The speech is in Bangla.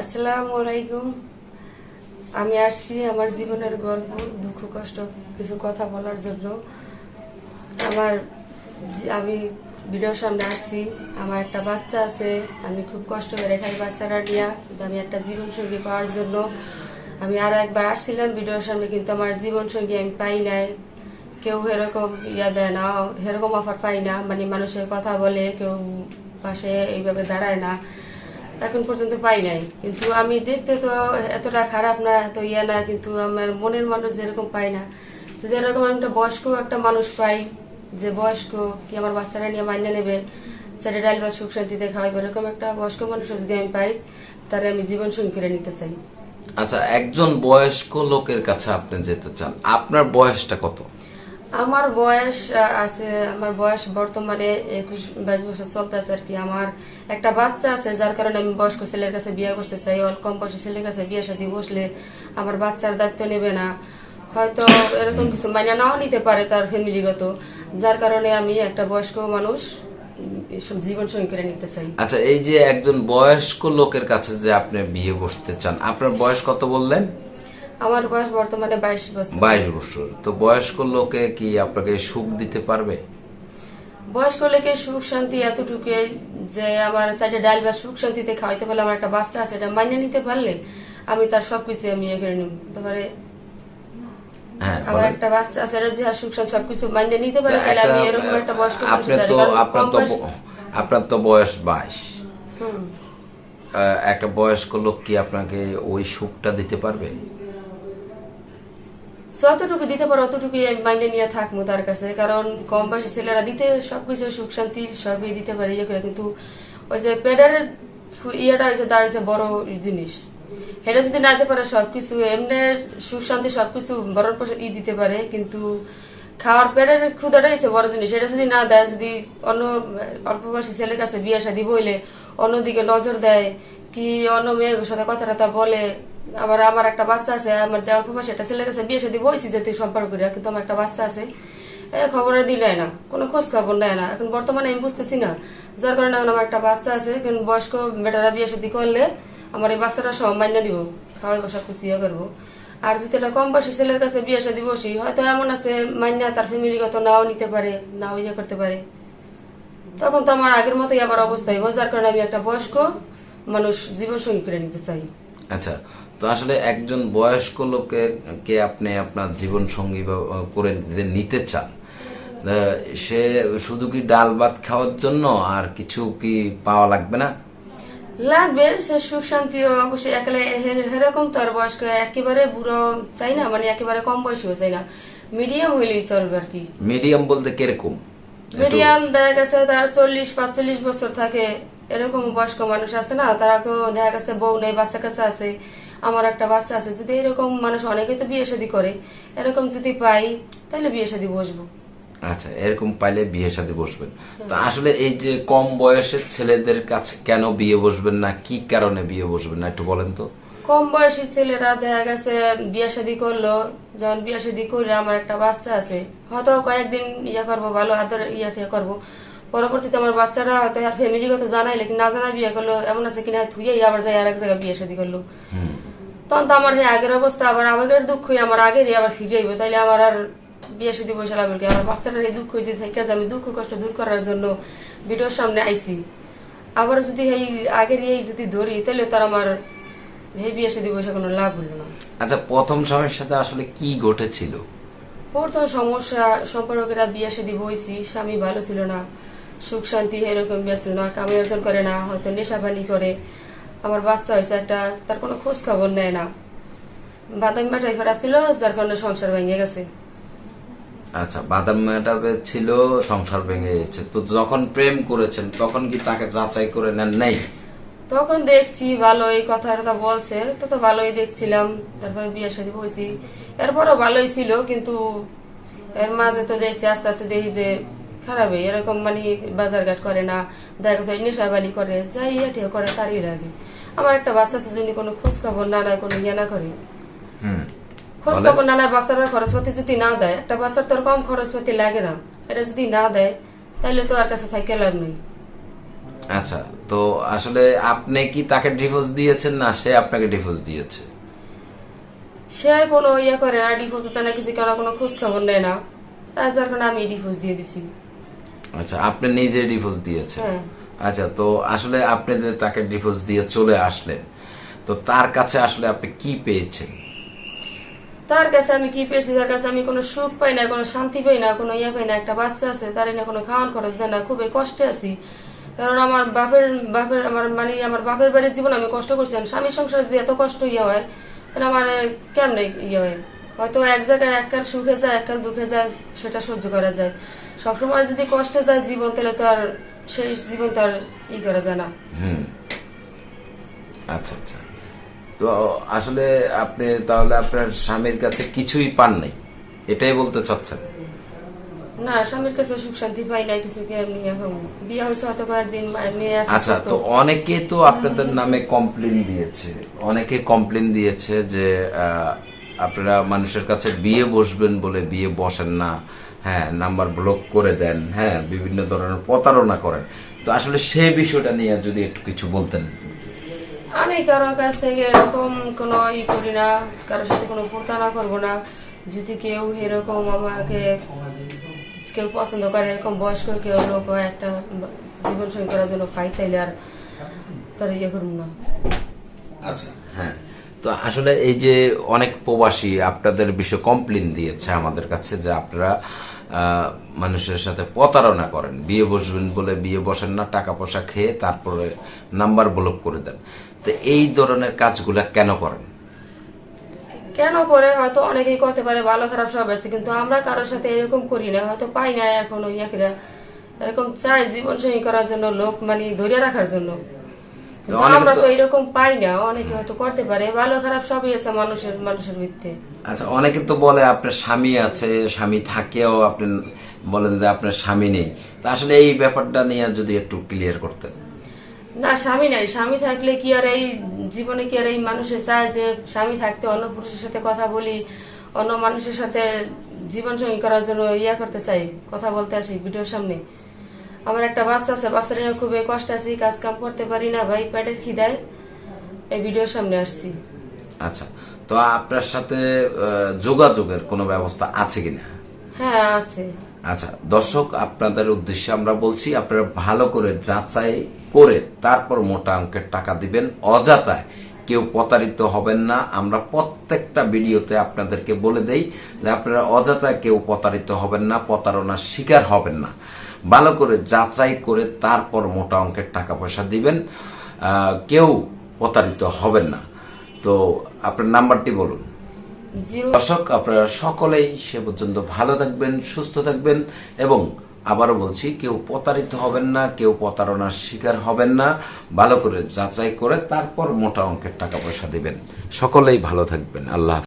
আসসালামু আলাইকুম। আমি আসছি আমার জীবনের গল্প, দুঃখ, কষ্ট, কিছু কথা বলার জন্য। আমার আমি ভিডিওর সামনে আসছি। আমার একটা বাচ্চা আছে, আমি খুব কষ্ট করে এখানে বাচ্চারা নিয়ে। আমি একটা জীবন সঙ্গী পাওয়ার জন্য। আমি আরও একবার আসছিলাম ভিডিওর সামনে, কিন্তু আমার জীবন সঙ্গী আমি পাই নাই। কেউ এরকম ইয়া দেয় না, এরকম অফার পাই না। মানে মানুষের কথা বলে, কেউ পাশে এইভাবে দাঁড়ায় না। এখন পর্যন্ত পাই নাই। কিন্তু আমি দেখতে তো এতটা খারাপ না, এত ইয়ে না, কিন্তু আমার মনের মানুষ যেরকম পাই না। যদি এরকম আমি একটা বয়স্ক একটা মানুষ পাই, যে বয়স্ক, কি আমার বাচ্চারা নিয়ে মাইনে নেবে, ছেলে ডাল বা সুখ শান্তিতে খাওয়াইবে, এরকম একটা বয়স্ক মানুষ যদি আমি পাই তাহলে আমি জীবন সঙ্গী করে নিতে চাই। আচ্ছা একজন বয়স্ক লোকের কাছে আপনি যেতে চান, আপনার বয়সটা কত? আমার বয়স আছে, আমার বয়স বর্তমানে একুশ, বাইশ বছর চলতেছে আর কি। আমার একটা বাচ্চা আছে, যার কারণে আমি বয়স্ক ছেলের কাছে বিয়ে করতে চাই। অল্প কম বয়সী ছেলের কাছে বিয়ে সাথে বসলে আমার বাচ্চার দায়িত্ব নেবে না। হয়তো এরকম কিছু মাইনা নাও নিতে পারে তার ফ্যামিলিগত, যার কারণে আমি একটা বয়স্ক মানুষ জীবন সঙ্গী করে নিতে চাই। আচ্ছা এই যে একজন বয়স্ক লোকের কাছে যে আপনি বিয়ে বসতে চান, আপনার বয়স কত বললেন? আমার বয়স বর্তমানে বাইশ বছর। বাইশ বছর। তো বয়স্ক লোকে কি আপনাকে সুখ দিতে পারবে? বয়স্ক লোকে সুখ শান্তি এতটুকু যে আমার সাইডে ডাল বা সুখ শান্তিতে খাওয়াইতে পারলে আমার একটা বাচ্চা আছে এটা মানিয়ে নিতে পারলে আমি তার সবকিছু আমি ইয়ে করে নিব। তারপরে হ্যাঁ আমার একটা বাচ্চা আছে যে সুখ শান্তি সবকিছু মানিয়ে নিতে পারে তাহলে আমি এরকম একটা বয়স্ক মানুষ আপনার তো আপনার তো বয়স- আপনার তো বয়স বাইশ। একটা বয়স্ক লোক কি আপনাকে ওই সুখটা দিতে পারবে? যতটুকু দিতে পারো, অতটুকুই আমি মাইন্ডে নিয়ে থাকব তার কাছে। কারণ কম বয়সী ছেলেরা দিতে সবকিছু সুখ শান্তি সবই দিতে পারে ইয়ে করে। কিন্তু ওই যে পেডার ইয়েটা হয়েছে, তা হয়েছে বড় জিনিস। সেটা যদি না দিতে পারে সবকিছু, এমনি সুখ শান্তি সবকিছু বড় ই দিতে পারে, কিন্তু খাওয়ার পেটের ক্ষুদাটা হয়েছে, বড় জিনিস, সেটা যদি না দেয়, যদি অন্য, অল্প বয়সী ছেলের কাছে বিয়ে শাদী বইলে অন্যদিকে নজর দেয়, কি অন্য মেয়ের সাথে কথা টথা বলে আবার আমার একটা বাচ্চা আছে, আমার অল্প বয়সী একটা ছেলের কাছে বিয়ে শাদী বইছি যদি সম্পর্ক করি কিন্তু আমার একটা বাচ্চা আছে খবর দিলে না, কোনো খোঁজ খবর নেয় না। এখন বর্তমানে আমি বুঝতেছি না, যার কারণে আমার একটা বাচ্চা আছে, এখন বয়স্ক বেটারা বিয়ে শাদী করলে আমার এই বাচ্চাটা সব মান্য দিব খাওয়াই কিছু ইয়ে করব। আর যদি এটা কম বয়সী ছেলের কাছে বিয়ে শাদী বসি, হয়তো এমন আছে মান্যা তার ফ্যামিলিগত নাও নিতে পারে, নাও ইয়ে করতে পারে। তখন তো আমার আগের মতোই আবার অবস্থা হইব, যার কারণে আমি একটা বয়স্ক মানুষ জীবন সঙ্গী করে নিতে চাই। আচ্ছা তো আসলে একজন বয়স্ক লোকে কে আপনি আপনার জীবন সঙ্গী করে নিতে চান? সে শুধু কি ডাল ভাত খাওয়ার জন্য, আর কিছু কি পাওয়া লাগবে না? লাগবে সে সুখ অবশ্যই তো আর বয়স্ক একেবারে বুড়ো চাই না মানে একেবারে কম বয়সীও চাই না। মিডিয়াম হইলেই চলবে আর কি। মিডিয়াম বলতে কীরকম? মিডিয়াম দেখা গেছে তার চল্লিশ পাঁচচল্লিশ বছর থাকে। এরকম বয়স্ক মানুষ আছে না তারা কেউ দেখা গেছে বউ নেই বাচ্চা কাছে আছে আমার একটা বাচ্চা আছে। যদি এরকম মানুষ অনেকে তো বিয়ে শাদী করে এরকম যদি পাই তাহলে বিয়ে শাদী বসবো। আচ্ছা এরকম পাইলে বিয়ে সাথে বসবেন। তো আসলে এই যে কম বয়সের ছেলেদের কাছে কেন বিয়ে বসবেন না? কি কারণে বিয়ে বসবেন না? একটু বলেন তো। কম বয়সী ছেলেরা দেখা গেছে বিয়ে শাদী করল যখন বিয়ে শাদী করলে আমার একটা বাচ্চা আছে হয়তো কয়েকদিন ইয়ে করব ভালো আদর ইয়ে টিয়ে করব। পরবর্তীতে আমার বাচ্চারা হয়তো আর ফ্যামিলি কথা জানাইলে না জানা বিয়ে করল এমন আছে কিনা থুয়ে আবার যাই আর এক জায়গায় বিয়ে শাদী করল। তখন তো আমার আগের অবস্থা আবার আগের দুঃখই আমার আগেরই আবার ফিরে আইব তাইলে আমার আর বিয়ে বসে লাভ কি আমার বাচ্চাটার এই দুঃখ যে থেকে আমি দুঃখ কষ্ট দূর করার জন্য ভিডিওর সামনে আইছি। আবার যদি এই আগের এই যদি ধরি তাহলে তার আমার এই বিয়ে শাদী বসে কোনো লাভ হলো না। আচ্ছা প্রথম সাথে আসলে কি ঘটেছিল? প্রথম সমস্যা সম্পর্কেরা বিয়ে শাদী বইছি স্বামী ভালো ছিল না সুখ শান্তি এরকম বিয়ে ছিল না কামে অর্জন করে না হয়তো নেশা পানি করে। আমার বাচ্চা হয়েছে একটা তার কোনো খোঁজ খবর নেয় না। বাদামি মাটাই ফেরা ছিল যার কারণে সংসার ভেঙে গেছে। আচ্ছা বাদাম মেটাবে ছিল, সংসার ভেঙে গেছে। তো যখন প্রেম করেছেন, তখন কি তাকে যাচাই করে নেন নেই? তখন দেখছি ভালোই কথাটা বলছে, তো তো ভালোই দেখছিলাম। তারপরে বিয়ে শাদী বইছি এরপরও ভালোই ছিল, কিন্তু এর মাঝে তো দেখছি, আস্তে আস্তে দেখি যে খারাপই। এরকম মানে বাজারঘাট করে না, দেখা যাচ্ছে নেশাবালি করে, যাই এটিও করে তারই লাগে। আমার একটা বাচ্চা আছে, যিনি কোনো খোঁজ খবর না নেয়, কোনো ইয়ে না করে। খোঁজ খবর না নেয় বাচ্চার খরচপাতি যদি না দেয় একটা বাচ্চার তোর কম খরচপাতি লাগে না। এটা যদি না দেয় তাহলে তো আর কাছে থাকে লাভ নেই। আচ্ছা তো আসলে আপনি কি তাকে ডিভোর্স দিয়েছেন না সে আপনাকে ডিভোর্স দিয়েছে? সে আর কোনো ইয়ে করে না ডিভোর্স না কিছু কেন কোনো খোঁজ খবর নেয় না। যার কারণে আমি ডিভোর্স দিয়ে দিছি। আচ্ছা আপনি নিজে ডিভোর্স দিয়েছেন? হ্যাঁ। আচ্ছা তো আসলে আপনি যে তাকে ডিভোর্স দিয়ে চলে আসলেন তো তার কাছে আসলে আপনি কি পেয়েছেন? তার কাছে আমি কি পেয়েছি? তার কাছে আমি কোনো সুখ পাই না, কোনো শান্তি পাই না, কোনো ইয়ে পাই না। একটা বাচ্চা আছে, তার না কোনো খাওয়ান খরচ দেয় না, খুবই কষ্টে আছি। কারণ আমার বাপের বাপের, আমার মানে আমার বাপের বাড়ির জীবন আমি কষ্ট করছি। স্বামীর সংসার যদি এত কষ্ট ইয়ে হয়, তাহলে আমার কেমনে ইয়ে হয়? হয়তো এক জায়গায় এক এককাল সুখে যায়, এক এককাল দুঃখে যায়, সেটা সহ্য করা যায়। সবসময় যদি কষ্টে যায় জীবন, তাহলে তো আর সেই জীবন তো আর ই করা যায় না। আচ্ছা আচ্ছা। তো আসলে আপনি তাহলে আপনার স্বামীর কাছে কিছুই পান নাই? এটাই বলতে চাচ্ছেন? না স্বামীর কাছে সুখ শান্তি পাই না কিছু এমনি এখন বিয়ে হয়েছে হয়তো কয়েকদিন মেয়ে আচ্ছা তো। অনেকে তো আপনাদের নামে কমপ্লেন দিয়েছে। অনেকে কমপ্লেন দিয়েছে যে আপনারা মানুষের কাছে বিয়ে বসবেন বলে বিয়ে বসেন না হ্যাঁ নাম্বার ব্লক করে দেন হ্যাঁ বিভিন্ন ধরনের প্রতারণা করেন। তো আসলে সেই বিষয়টা নিয়ে যদি একটু কিছু বলতেন। আমি কারোর কাছ থেকে এরকম কোনো ই করি না কারোর সাথে কোনো প্রতারণা করব না। যদি কেউ এরকম আমাকে কেউ পছন্দ করে এরকম বয়স্ক কেউ লোক একটা জীবন সঙ্গী করার জন্য পাই তাইলে আর তার ইয়ে করব না। আচ্ছা। হ্যাঁ তো আসলে এই যে অনেক প্রবাসী আপনাদের বিষয়ে কমপ্লেন দিয়েছে আমাদের কাছে যে আপনারা আহ, মানুষের সাথে প্রতারণা করেন। বিয়ে বসবেন বলে বিয়ে বসেন না টাকা পয়সা খেয়ে তারপরে নাম্বার ব্লক করে দেন। তো এই ধরনের কাজগুলা কেন করেন? কেন করে হয়তো অনেকেই করতে পারে ভালো খারাপ সব আছে কিন্তু আমরা কারোর সাথে এরকম করি না। হয়তো পাই না এখনও ইয়াকিরা এরকম চাই জীবন সঙ্গী করার জন্য লোক মানে ধরে রাখার জন্য। আমরা তো- এরকম পাই না অনেকে হয়তো করতে পারে। ভালো খারাপ সবই আছে মানুষের মানুষের ভিত্তি আচ্ছা অনেকে তো বলে আপনার স্বামী আছে স্বামী থাকেও আপনি বলেন যে আপনার স্বামী নেই। তা আসলে এই ব্যাপারটা নিয়ে যদি একটু ক্লিয়ার করতেন। না স্বামী নাই। স্বামী থাকলে কি আর এই জীবনে কি আর এই মানুষের চায় যে স্বামী থাকতে অন্য পুরুষের সাথে কথা বলি অন্য মানুষের সাথে জীবন সঙ্গী করার জন্য ইয়া করতে চাই? কথা বলতে আসি ভিডিওর সামনে। আমার একটা বাচ্চা আছে বাচ্চাটা নিয়ে খুবই কষ্ট আছি কাজ কাম করতে পারি না ভাই পেটের খিদায়। এই ভিডিওর সামনে আসছি। আচ্ছা তো আপনার সাথে যোগাযোগের কোনো ব্যবস্থা আছে কিনা? হ্যাঁ আছে। আচ্ছা দর্শক, আপনাদের উদ্দেশ্যে আমরা বলছি, আপনারা ভালো করে যাচাই করে তারপর মোটা অঙ্কের টাকা দিবেন। অযথায় কেউ প্রতারিত হবেন না। আমরা প্রত্যেকটা ভিডিওতে আপনাদেরকে বলে দেই যে আপনারা অযথায় কেউ প্রতারিত হবেন না, প্রতারণার শিকার হবেন না। ভালো করে যাচাই করে তারপর মোটা অঙ্কের টাকা পয়সা দিবেন। কেউ প্রতারিত হবেন না। তো আপনার নাম্বারটি বলুন। দর্শক, আপনারা সকলেই সে পর্যন্ত ভালো থাকবেন, সুস্থ থাকবেন এবং আবারও বলছি, কেউ প্রতারিত হবেন না, কেউ প্রতারণার শিকার হবেন না। ভালো করে যাচাই করে তারপর মোটা অঙ্কের টাকা পয়সা দিবেন। সকলেই ভালো থাকবেন। আল্লাহ।